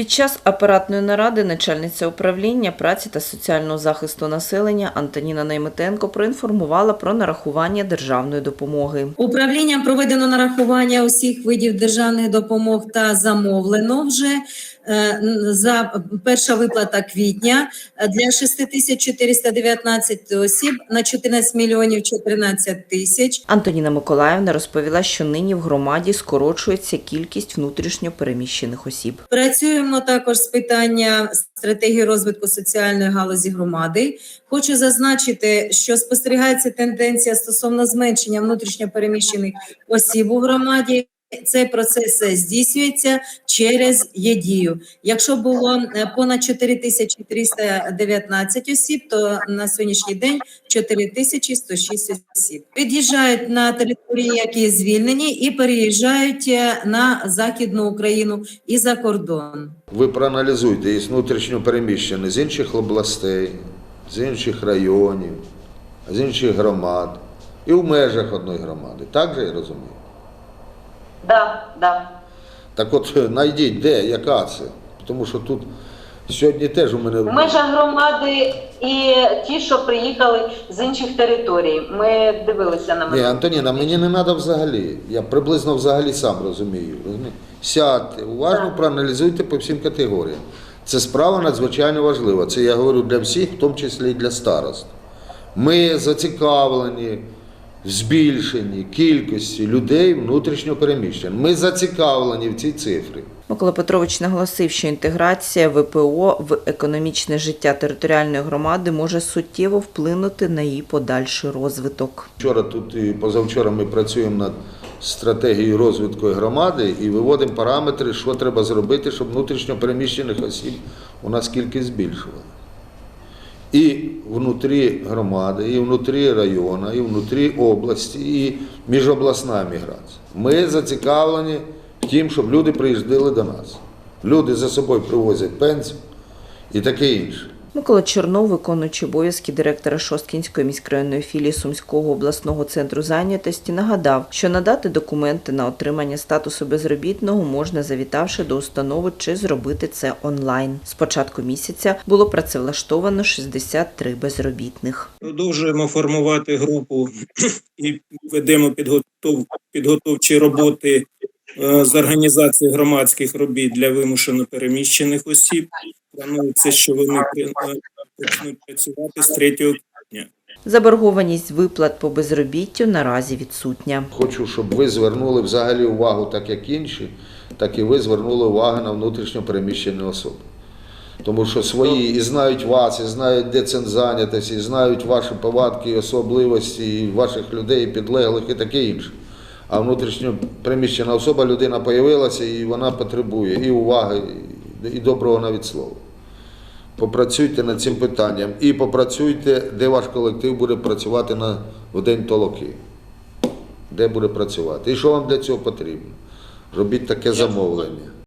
Під час апаратної наради начальниця управління праці та соціального захисту населення Антоніна Найметенко проінформувала про нарахування державної допомоги. Управлінням проведено нарахування усіх видів державних допомог та замовлено вже за перша виплата квітня е, для 6419 осіб на 14 мільйонів 14 тисяч. Антоніна Миколаївна розповіла, що нині в громаді скорочується кількість внутрішньо переміщених осіб. Працюємо також з питання стратегії розвитку соціальної галузі громади. Хочу зазначити, що спостерігається тенденція стосовно зменшення внутрішньопереміщених осіб у громаді. Цей процес е, здійснюється через ЄДію. Якщо було е, понад 4319 осіб, то на сьогоднішній день 4106 осіб. Під'їжджають на території, які звільнені, і переїжджають е, на Західну Україну і за кордон. Ви проаналізуйте із внутрішньо переміщені з інших областей, з інших районів, з інших громад і в межах одної громади. Так же я розумію? Да, да. Так от знайдіть, де, яка це. Тому що тут сьогодні теж у мене. В межах громади і ті, що приїхали з інших територій. Ми дивилися на Ні, мене. Антоніна, мені не треба взагалі. Я приблизно взагалі сам розумію. розумієте? Сядьте, уважно Так. проаналізуйте по всім категоріям. Це справа надзвичайно важлива. Це я говорю для всіх, в тому числі і для старост. Ми зацікавлені збільшенні кількості людей внутрішньо переміщених. Ми зацікавлені в цій цифрі. Микола Петрович наголосив, що інтеграція ВПО в економічне життя територіальної громади може суттєво вплинути на її подальший розвиток. Вчора тут і позавчора ми працюємо над стратегією розвитку громади і виводимо параметри, що треба зробити, щоб внутрішньо переміщених осіб у нас кількість збільшувала. І внутрі громади, і внутрі району, і внутрі області, і міжобласна міграція. Ми зацікавлені в тім, щоб люди приїжджали до нас. Люди за собою привозять пенсію і таке інше. Микола Чорнов, виконуючий обов'язки директора Шосткінської міськрайонної філії Сумського обласного центру зайнятості, нагадав, що надати документи на отримання статусу безробітного можна, завітавши до установи чи зробити це онлайн. З початку місяця було працевлаштовано 63 безробітних. Продовжуємо формувати групу і ведемо підготов, підготовчі роботи е, з організації громадських робіт для вимушено переміщених осіб. Планується, що вони е, почнуть працювати з 3 квітня. Заборгованість виплат по безробіттю наразі відсутня. Хочу, щоб ви звернули взагалі увагу, так як інші, так і ви звернули увагу на внутрішньо переміщені особи. Тому що свої і знають вас, і знають, де це зайнятість, і знають ваші повадки, і особливості, і ваших людей, і підлеглих, і таке інше. А внутрішньо переміщена особа, людина появилася, і вона потребує і уваги, і- і доброго навіть слова. Попрацюйте над цим питанням і попрацюйте, де ваш колектив буде працювати на, в день толоки. Де буде працювати. І що вам для цього потрібно? Робіть таке замовлення.